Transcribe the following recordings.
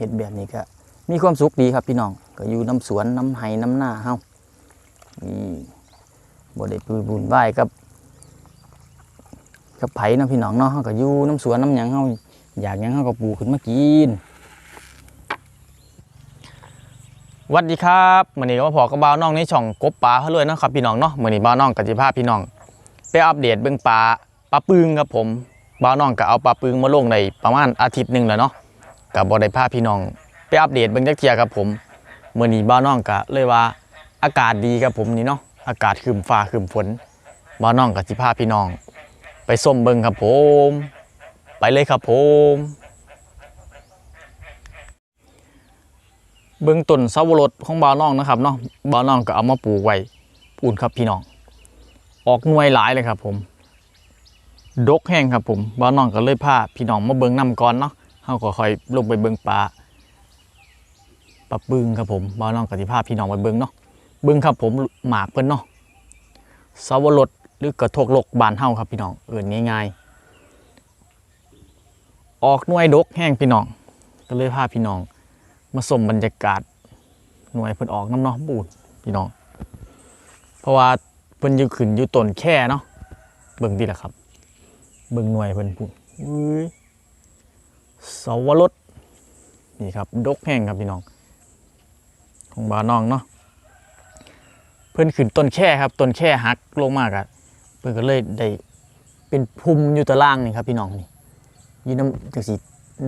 เฮ็ดแบบนี้ก็มีความสุขดีครับพี่น้อง ก็อยู่น้ำสวนน้ำไห้น้ำหน้าเฮานี่บ่ได้ปุยบุญไหวายกับกับไผเนะพี่น้องเนาะเฮาก็อยู่น้ำสวนน้ำหยังเฮาอยากหยังเฮาก็ปลูกขึ้นมากินวัสดีครับมื้อนี้ก็มาพอกับบ่าวน้องในช่องกบปลาเฮาเลยนะครับพี่น้องเนาะมื้อนี้บ่าวน้องก็สิพาพพี่น้องไปอัปเดตเบิ่งปลาปลาปึงครับผมบ่าวน้องก็เอาปลาปึงมาลงในประมาณอาทิตย์หนึงแล้วเนาะ ก็บ่ได้พาพี่น้อง ไปอัปเดตเบิ่งจักเทียครับผมเมื้อนี้บ่าน้องก็เลยว่าอากาศดีครับผมนี่เนาะอากาศครึมฟ้าครึมฝนบ่าน้องก็สิพาพี่น้อง ไปส้มเบิ่งครับผม ไปเลยครับผมเบิ่งต้นเสาวรสของบ่าวน้องนะครับเนาะบ่าวน้องก็เอามาปลูกไว้ปูนครับพี่น้อง ออกหน่วยหลายเลยครับผม ดกแห้งครับผมบ่าวน้องก็เลยพาพี่น้องมาเบิ่งนํก่อนเนาะาก็ค่อยลงไปเบิงปลาปลาปึงครับผมบ่าวน้องก็สิพาพพี่น้องไปเบิงเนาะเบิงครับผมหมากเพิ่นเนาะเสาวรสหรือกระทกลกบานเฮาครับพี่น้องเอิ้นง่ายๆ ออกหน่วยดกแห้งพี่น้องก็เลยพาพี่น้อง มาชมบรรยากาศหน่วยเพิ่นออกน้ำเนาะบูดพี่น้อง เพราะว่าเพิ่นอยู่ขึ้นอยู่ต้นแค่เนาะเบิ่งดีละครับ เบิ่งหน่วยเพิ่นพูดอุ้ย สวรสนี่ครับดกแห้งครับพี่น้อง ของบาน้องเนาะเพิ่อนขึ้นต้นแค่ครับต้นแค่หักลงมากอะเพิ่อนก็เลยได้เป็นภูมิอยู่ตารางนี่ครับพี่น้องนี่ยืนน้ำจังสี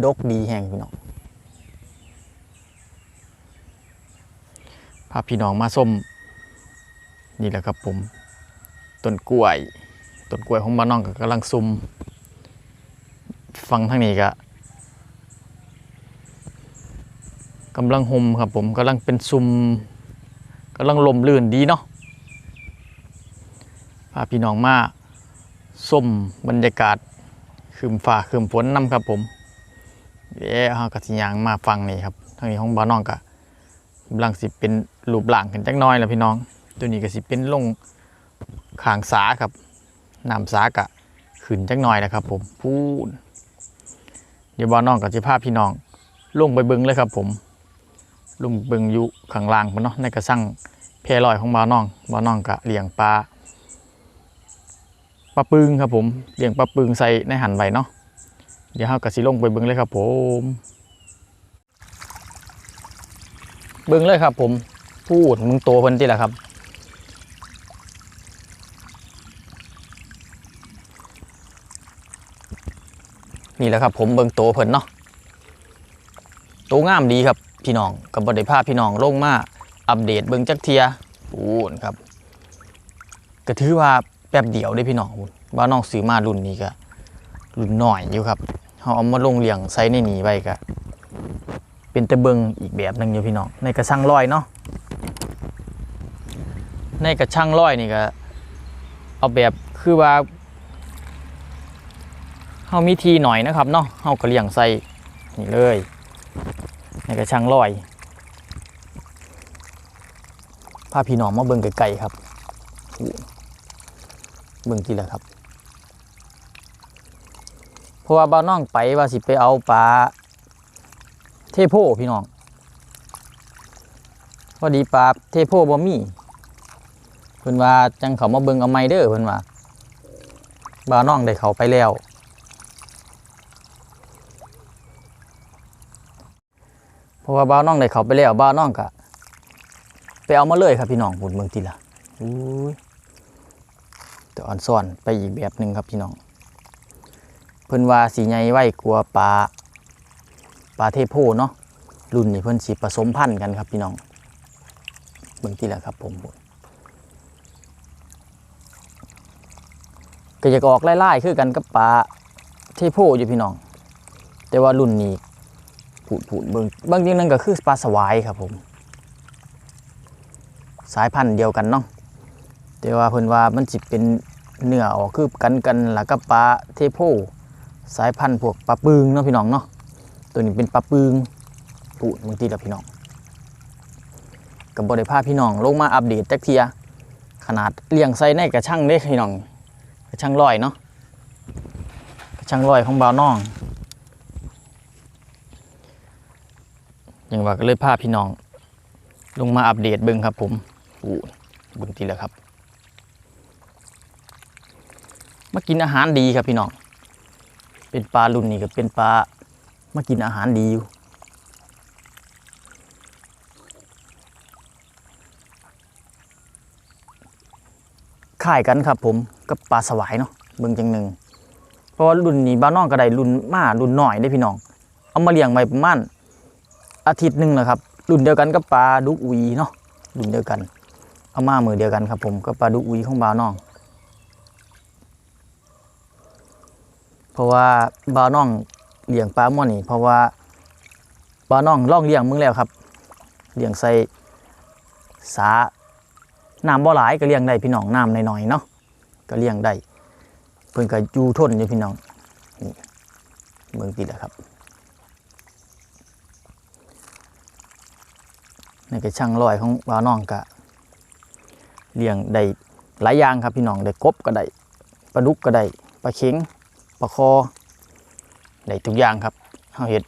ดกดีแห้งพี่น้องพาพี่น้องมาส้มนี่แหละครับผมต้นกล้วยต้นกล้วยของบ้านน้องก็กำลังซุมฟังทางนี้ก็ กำลังหมครับผมกำลังเป็นซุมกำลังลมลื่นดีเนาะพาพี่น้องมาส้มบรรยากาศคืมฟ้าคืมฝนนํครับผมเดี๋ยวเรากสิยางมาฟังนี่ครับทางนี้ของบ้านน้องก็กำลังสิเป็นรูปร่างกันจักหน้อยแล้วพี่น้อง ตัวนี้ก็สิเป็นลงขางสาครับน้ำสากะขึ้นจักหน้อยนะครับผมพูดเดี๋ยวบ่าวน้องกับจิภาพพี่น้องลงไปเบิงเลยครับผม ลุงเบิงอยู่ข้างล่างมันเนาะในกระสั่งเพลอยของบ่าวน้องบ่าวน้องกะเลี้ยงปลาปลาปึงครับผมเลี้ยงปลาปึงใส่ในหันไว้เนาะเดี๋ยวเรากะสิลงไปเบิงเลยครับผม เบิงเลยครับผม พูดมึงโตเพิ่นติล่ะครับนี่แหละครับผมเบิงโตเพิ่นเนาะโตงามดีครับ พี่น้องกับบได้พาพี่น้องลงมาอัปเดตเบิ่งจักเทียพูนครับก็ถือว่าแป๊บเดียวได้พี่น้องพูนว่าน้องซื้อมารุ่นนี้ก็รุ่นน้อยอยู่ครับเฮาเอามาลงเลี้ยงใส่ในนี้ไว้ก็เป็นตะเบิงอีกแบบหนึ่งอยู่พี่น้องในกระชังร้อยเนาะในกระชังร้อยนี่ก็เอาแบบคือว่าเฮามีทีหน่อยนะครับเนาะเฮาก็เลี้ยงใส่นี่เลย ในกระชังร้อยพาพี่น้องมาเบิ่งไกลๆครับ เบิ่งทีละครับ เพราะว่าบ้าน้องไปว่าสิไปเอาปลาเทโพพี่น้องพอดีปลาเทโพบ่มีเพิ่นว่าจังเขามาเบิ่งเอาไม้เด้อเพิ่นว่าบ่าน้องได้เขาไปแล้ว เพ ราะว่าบ่าน้องได้เขาไปแล้วบ่าน้องก็ไปเอามาเลยครับพี่น้องพูดเบิ่งทีละอุ้ยแต่อ่อนซ่อนไปอีกแบบหนึ่งครับพี่น้อง เพิ่นว่าสีใหญ่ไว้กลัวปลาปลาเทโพเนาะรุ่นนี้เพิ่นสิผสมพันธุ์กันครับพี่น้องเบิ่งทีละครับผมก็อยากออกไล่ๆคือกันกับปลาเทโพอยู่พี่น้อง แต่ว่ารุ่นนี้ ผูดผูดเบิ่งบางทีนึงก็คือปลาสวายครับผม สายพันธุ์เดียวกันเนาะแต่ว่าเพิ่นว่ามันสิเป็นเนื้อออกคือกันกันแล้วก็ปลาเทโพสายพันธุ์พวกปลาปึงเนาะพี่น้องเนาะตัวนี้เป็นปลาปึงปูดบางทีละพี่น้องกับบริภาพพี่น้องลงมาอัปเดตจักเทีย ขนาดเลี้ยงไส้ในกระช่างเด้พี่น้องกระช่างลอยเนาะกระช่างลอยของบ่าวน้อง อย่างว่าก็เลยพาพี่น้อง ลงมาอัปเดตเบิ่งครับ ผมอู้เบิ่งทีแล้วครับ มากินอาหารดีครับพี่น้อง เป็นปลารุ่นนี้ก็เป็นปลามากินอาหารดีอยู่ค่ายกันครับ ผมกับปลาสวายเนาะเบิ่งจังหนึ่งเพราะว่ารุ่นนี้บ้านน้องก็ได้รุ่นมารุ่นหน่อยได้พี่น้อง เอามาเลี้ยงไว้ประมาณ อาทิตย์หนึ่งแหละครับรุ่นเดียวกันกับปลาดุกอุยเนาะรุ่นเดียวกัน เอามามือเดียวกันครับผมกับปลาดุกอุยของบ้านน้อง เพราะว่าบ้านน้องเลี้ยงปลาหม้อนี่เพราะว่าบ้านน้องล่องเลี้ยงมึงแล้วครับเลี้ยงใส่สาน้ำบ่หลายก็เลี้ยงได้พี่น้องน้ำน้อยๆเนาะก็เลี้ยงได้เพิ่นก็อยู่ทนอยู่พี่น้องนี่เมืองติดแหละครับ นี่ก็ช่างลอยของบ่าน้องก็เลี้ยงได้หลายอย่างครับพี่น้องได้กบก็ได้ปลาดุกก็ได้ปลาเข็งปลาคอได้ทุกอย่างครับเฮาเฮ็ด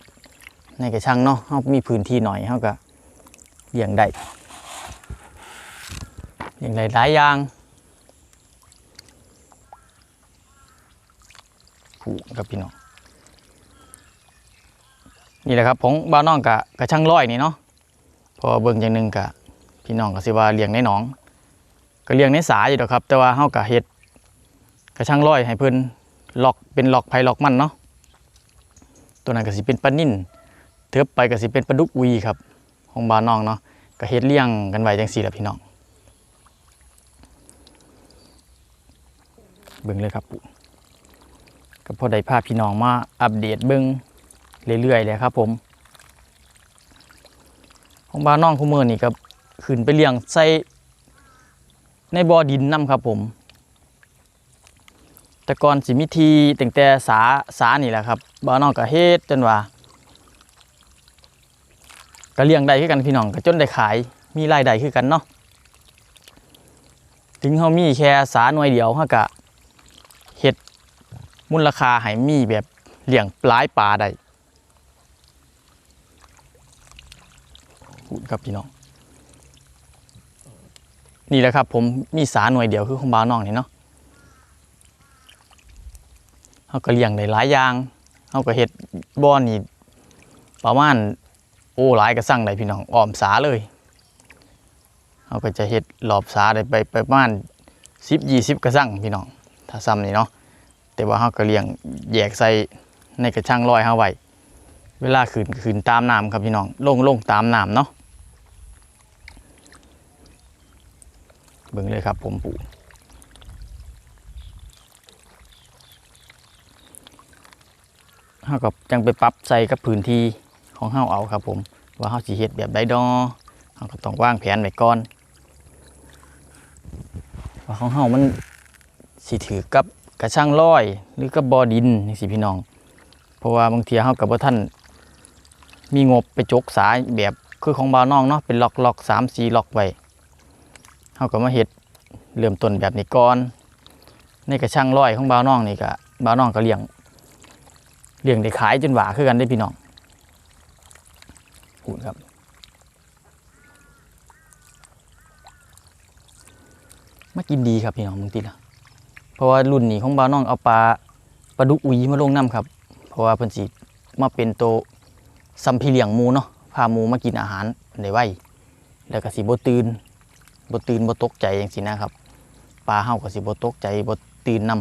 ในกระชังเนาะเฮามีพื้นที่หน่อยเฮาก็เลี้ยงได้อย่างไรหลายอย่างผูกับพี่น้องนี่แหละครับผมบ้านน้องกะกระช่างร้อยนี่เนาะ พอเบิ่งอย่างหนึ่งกะพี่น้องก็สิว่าเลี้ยงในหนอง ก็เลี้ยงในสาอยู่ดอกครับ แต่ว่าเฮากะเฮ็ดกระช่างร้อยให้เพิ่นล็อกเป็นล็อกไผ่ล็อกมันเนาะตัวนั้นก็สิเป็นปลานิ่นเทิบไปก็สิเป็นปลาดุกวีครับของบ้านน้องเนาะก็เฮ็ดเลี้ยงกันไว้จังซี่แหละพี่น้องเบิ่งเลยครับปู่ก็พอได้พาพี่น้องมาอัปเดตเบิ่งเรื่อยๆเลยครับผม ของบ้านน้องคู่มือนี่ก็ขึ้นไปเลี้ยงใส่ในบ่อดินนํครับผม แต่ก่อนสิมีทีตั้งแต่สาสานี่แหละครับบ้านน้องก็เฮ็ดจนว่าก็เลี้ยงได้คือกันพี่น้องก็จนได้ขายมีรายได้คือกันเนาะถึงเฮามีแค่สาหน่วยเดียวเฮาก็เฮ็ดมูลค่าให้มีแบบเลี้ยงปลายปลาไดู้ดครับพี่น้อง นี่แหละครับผมมีสาหน่วยเดียวคือของบ้าวน้องนี่เนาะเขาก็เลี้ยงได้หลายอย่างเขาก็เฮ็ดบ่อนี่ประมาณโอ้หลายก็สั่งได้พี่น้องอ้อมสาเลยเขาก็จะเฮ็ดรอบสาได้ไปไประมาณสิบยี่สิบกระสั่งพี่น้องถ้าซ้ำนี่เนาะแต่ว่าเขาก็เลี้ยงแยกใส่ในกระชังลอยเฮาไว้เวลาขึ้นขึ้นตามน้ำครับพี่น้องลงลงตามน้ำเนาะ เบิ่งเลยครับผมปู่เฮาก็จังไปปรับใส่กับพื้นที่ของเฮาเอาครับ ผม ว่าเฮาสิเฮ็ดแบบใดดอเฮาก็ต้องวางแผนไว้ก่อนว่าของเฮามันสิถือกับกระช่างร้อย หรือกับบอดินนี่สิพี่น้อง เพราะว่าบางทีเฮากับว่าท่านมีงบไปจกสายแบบคือของบาวน้องเนาะเป็นล็อกล็อกสามสี่ล็อกไว้ เฮาก็มาเฮ็ดเริ่มต้นแบบนี้ก่อนในกระช่างร้อยของบาวน้องนี่ก็บาวน้องก็เลี้ยงเลี้ยงได้ขายจนหวาคือกันได้พี่น้องพูดครับมากินดีครับพี่น้องบางทีนะเพราะว่ารุ่นนี้ของบ้าวน้องเอาปลาปลาดุกอุยมาลงน้ำครับ เพราะว่าเพิ่นสิมาเป็นโตซัมพีเลี้ยงหมูเนาะพาหมูมากินอาหารได้ไวแล้วก็สิบ่ตื่น บ่ตื่นบ่ตกใจจังซี่นะครับปลาเฮาก็สิบ่ตกใจบ่ตื่นนํ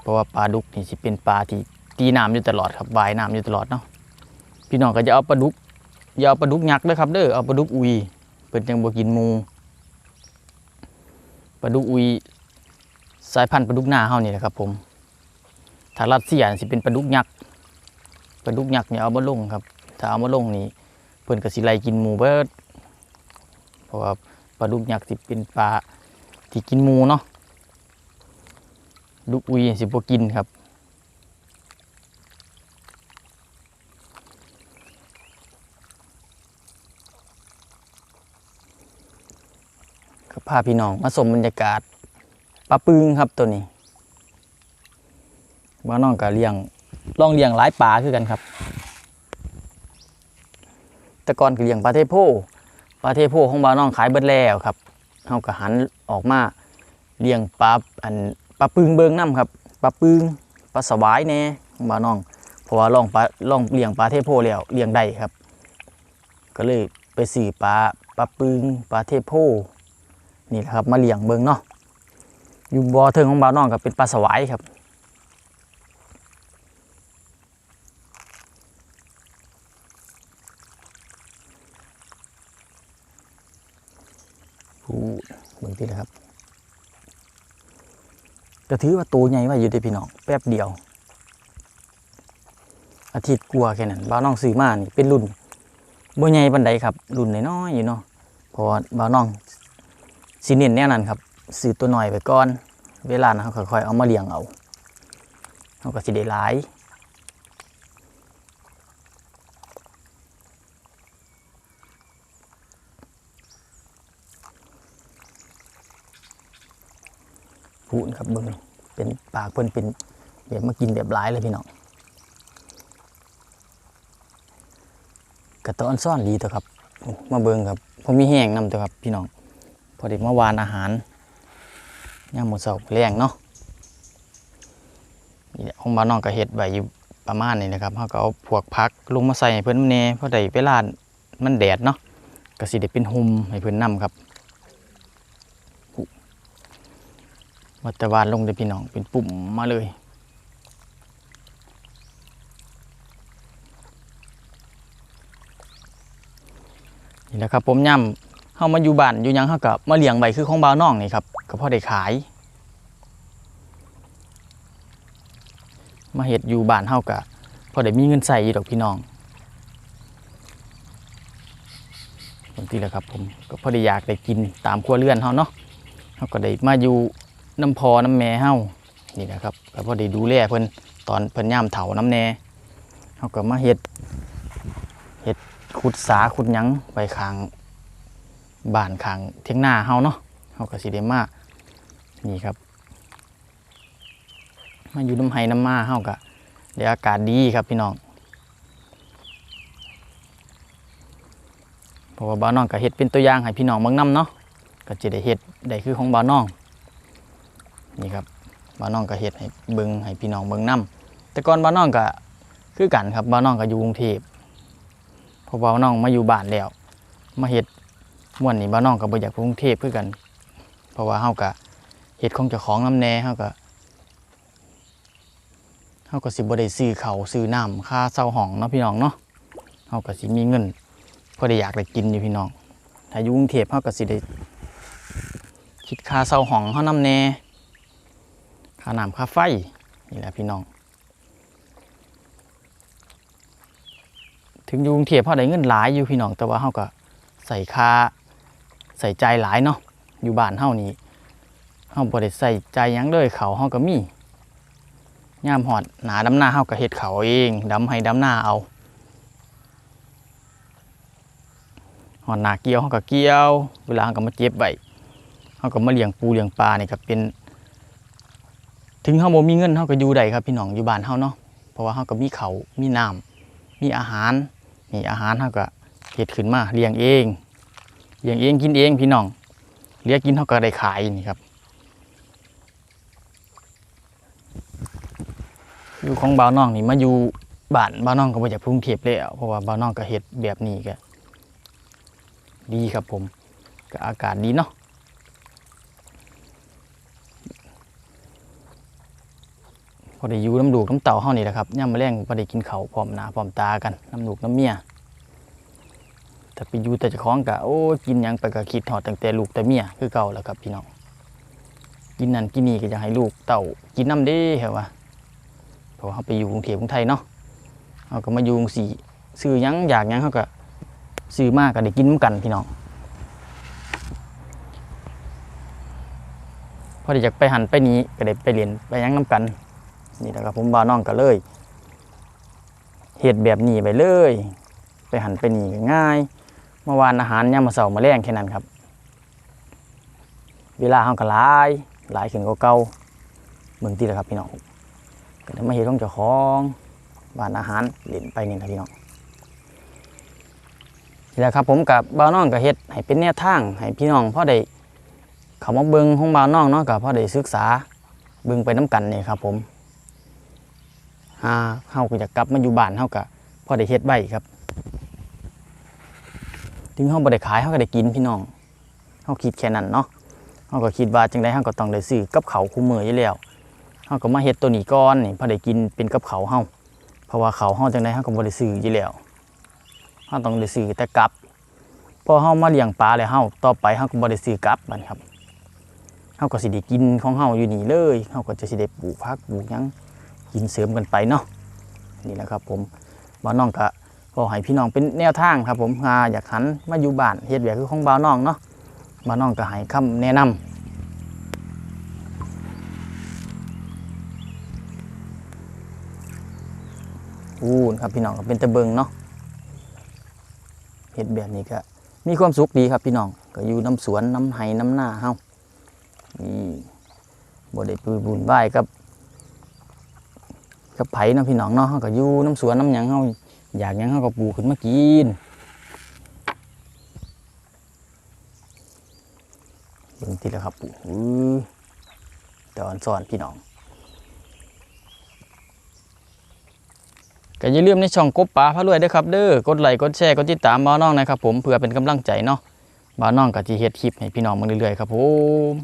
เพราะว่าปลาดุกนี่สิเป็นปลาที่ตีน้ำอยู่ตลอดครับวายน้ำอยู่ตลอดเนาะพี่น้องก็จะเอาปลาดุกอย่าเอาปลาดุกยักษ์ด้อครับเด้อเอาปลาดุกอุยเพิ่นจังบ่กินมูปลาดุกอุยสายพันธุ์ปลาดุกหน้าเฮานี่แหละครับ ผมถ้ารัสเซียนสิเป็นปลาดุกยักษ์ปลาดุกยักษ์เนี่ยเอามาลงครับ ถ้าเอามาลงนี่เพิ่นก็สิไล่กินหมูเบิดเพราะว่า ลาดุกยักษ์สิเป็นปลาที่กินมูเนาะดุกอุยสิบ่กินครับ ก็พาพี่น้องมาชมบรรยากาศปลาปึงครับตัวนี้บ้าน้องก็เลี้ยงลองเลี้ยงหลายปลาคือกันครับ แต่ก่อนก็เลี้ยงปลาเทโพ ปลาเทโพของบ้านน้องขายเบิดแล้วครับเฮาก็หันออกมาเลี้ยงปลาอันปลาปึงเบิงน้ำครับปลาปึงปลาสวายแน่ของบ้านน้อง เพราะว่าลองปลาลองเลี้ยงปลาเทโพแล้วเลี้ยงได้ครับ ก็เลยไปซื้อปลาปลาปึงปลาเทโพนี่แหละครับมาเลี้ยงเบิงเนาะอยู่บ่อเทิงของบ้านน้องก็เป็นปลาสวายครับ พูดเบิ่ง ที่เลยครับก็ถือว่าตัวใหญ่ไว่าอยู่เด้พี่น้องแป๊บเดียว อาทิตย์กลัวแค่นั้นบ้าวน้องซื้อมานี่เป็นรุ่นบ่ใหญ่ปานใดครับรุ่นน้อยๆอยู่เนาะพราะว่าบ้าวน้องสิเน้นแนวนั้นครับซื้อตัวหน้อยไปก่อน เวลานะเขาค่อยๆเอามาเลี้ยงเอาเขาก็สิได้หลาย พูนครับเบิ่งเป็นปากเพิ่นเป็นแบบมากินแบบหลายเลยพี่น้องกระตอนซ่อนดีตัวครับ มาเบิ่งครับผมมีแห้งนำตัวครับพี่น้อง พอดีมาวานอาหารย่างหมูเสาแรงเนาะนี่แหละของบ้านน้องก็เฮ็ดไว้อยู่ประมาณนี้นะครับเขาก็เอาพวกพักลงมาใส่ให้เพิ่นแหน่เพราะได้เวลามันแดดเนาะก็สิได้เป็นหุมให้เพิ่นนํครับ วัตะวันลงเลยพี่น้องเป็นปุ่มมาเลยนี่แหละครับผมย่ำเข้ามาอยู่บ้านอยู่ยังเขากับมาเลี้ยงใบคือของบ่าวน้องนี่ครับก็พอได้ขาย มาเห็ดอยู่บ้านเฮากะพอได้มีเงินใส่ดอกพี่น้องบางทีแหละครับผมก็พอได้อยากได้กินตามครัวเรือนเฮาเนาะเขาก็ได้มาอยู่ น้ำพอน้ำแม่เฮ้านี่นะครับก็พอได้ดูแลเพิ่นตอนเพิ่นย่ามเถาน้ำแน่เขาก็มาเฮ็ดเฮ็ดขุดสาขุดยังไปข้างบ้านข้างเทียงหน้าเฮาเนาะเขาก็สิได้มานี่ครับ มาอยู่น้ำไห้น้ำมาเฮาก็ได้อากาศดีครับพี่น้องเพราะว่าบ้านน้องก็เฮ็ดเป็นตัวอย่างให้พี่น้องบิ่งนํเนาะก็จะได้เฮ็ดได้คือของบ้านน้อง นี่ครับบ้านน้องก็เฮ็ดให้เบิงให้พี่น้องเบิงนํแต่ก่อนบ้านน้องก็คือกันครับบ้านน้องก็อยู่กรุงเทพเพอบ้านน้องมาอยู่บ้านแล้ว มาเฮ็ดม่วนนี่บ้านน้องก็บ่อยากไปกรุงเทพคือกัน เพราะว่าเฮาก็เฮ็ดของเจ้าของนำแน่เฮาก็เฮาก็สิบ่ได้ซื้อข้าซื้อน้ำค่าเช่าห้องเนาะพี่น้องเนาะเฮาก็สิมีเงินพอได้อยากได้กินอยู่พี่น้องถ้าอยู่กรุงเทพเฮาก็สิได้คิดค่าเช่าห้องเฮานำแน่ ค่าน้ำค่าไฟ นี่แหละพี่น้อง ถึงอยู่กรุงเทพเฮาได้เงินหลายอยู่พี่น้อง แต่ว่าเฮาก็ใส่ค่าใส่ใจหลายเนาะ อยู่บ้านเฮานี่เฮาบ่ได้ใส่ใจยังเลยเขาเฮาก็มียามฮอดหนาดำหน้าเฮาก็เฮ็ดเขาเองดำให้ดำหน้าเอาหอนหนาเกี่ยวเขาก็เกี่ยว เวลาเขาก็มาเจ็บไว้เขาก็มาเลี้ยงปูเลี้ยงปลานี่ครับเป็น ถึงเขาบ่มีเงินเขาก็อยู่ได้ครับพี่น้องอยู่บ้านเขาเนาะเพราะว่าเขาก็มีเขามีน้ำมีอาหารนี่อาหารเขาก็เฮ็ดขึ้นมาเลี้ยงเองเลี้ยงเองกินเองพี่น้องเลี้ยงกินเขาก็ได้ขายนี่ครับอยู่ของบ่าวน้องนี่มาอยู่บ้านบ่าวน้องก็บ่อยากไปกรุงเทพแล้วเพราะว่าบ่าวน้องก็เฮ็ดแบบนี้ก็ดีครับผมก็อากาศดีเนาะ อได้อยู่น้ำดูกน้ำเต่าเฮานี่แหละครับย่ามาแรงพอได้กินเขาพร้อมหน้าพร้อมตากันน้ำลูกน้ำเมียแต่ไปอยู่แต่จะคล้องกะโอ้กินยังไปก็คิดหอดตั้งแต่ลูกแต่เมียคือเก่าแล้วครับพี่น้องกินนั่นกินนี่ก็อยากให้ลูกเต่ากินน้ำเด้เหรอวะเพราะว่าเขาไปอยู่กรุงเทพกรุงไทยเนาะเขาก็มาอยู่กรุงสีซื้อยังอยากยังเขาก็ซื้อมากก็ได้กินน้ำกันพี่น้องพอได้จากไปหันไปนี้ก็ได้ไปเรียนไปยังน้ำกัน นี่แหละครับผมบ่าวน้องก็เลยเหตุแบบนี้ไปเลย ไปหันไปนี่ง่ายเมื่อวานอาหารย่ามมาเสาร์มาแรงแค่นั้นครับ เวลาเขาก็หลายหลายขึ้นกว่าเก่าเมืองที่แหละครับพี่น้องก็ได้มาเห็นของเจ้าของบ้านอาหารเล่นไปนี่นะพี่น้องนี่แหละครับผมกับบ่าวน้องก็เฮ็ดให้เป็นแนวทางให้พี่น้องพ่อได้เขามาเบิ่งของบ่าวน้องเนาะกับพ่อได้ศึกษาเบิ่งไปน้กันนี่ครับผม หาเฮาก็จะกลับมาอยู่บ้านเฮาก็พ่อได้เฮ็ดไว้ครับ ถึงเฮาบ่ได้ขายเฮาก็ได้กินพี่น้องเฮาคิดแค่นั้นเนาะเฮาก็คิดว่าจังไดเฮาก็ต้องได้ซื้อกับเขาคู่มืออยู่แล้วเฮาก็มาเฮ็ดตัวนี้ก่อนนี่พอได้กินเป็นกับเขาเฮาเพราะว่าเขาเฮาจังไดเฮาก็บ่ได้ซื้ออยู่แล้วเฮาต้องได้ซื้อแต่กับพอเฮามาเลี้ยงปลาแล้วเฮาต่อไปเฮาก็บ่ได้ซื้อกับบัดนี้ครับเฮาก็สิได้กินของเฮาอยู่นี่เลยเฮาก็จะสิได้ปลูกผักปลูกหยัง กินเสริมกันไปเนาะนี่แหละครับผมบ่าวน้องก็ก็ให้พี่น้องเป็นแนวทางครับผมหาอยากหันมาอยู่บ้านเฮ็ดแบบคือของบ่าวน้องเนาะบ่าวน้องก็ให้คำแนะนำอู้นครับพี่น้องเป็นตะเบิงเนาะเฮ็ดแบบนี้ก็มีความสุขดีครับพี่น้องก็อยู่น้ำสวนน้ำไห้น้ำหน้าเฮานี่บ่ได้ปืบุญไหว้กับ กับไผเนะพี่น้องเนาะเฮาก็อยู่น้ำสวนน้ำหยังเฮาอยากหยังเขาก็ปลูกขึ้นมากินเบิ่งทีละครับปลูกอื้อตอนสอนพี่น้องก็อย่าลืมในช่องกบปลาพระรวยด้วยครับเด้อกดไลค์กดแชร์กดติดตามบ่าวน้องนะครับผมเพื่อเป็นกำลังใจเนาะบ่าวน้องก็จะเฮ็ดคลิปให้พี่น้องมาเรื่อยๆครับผม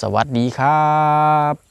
สวัสดีครับ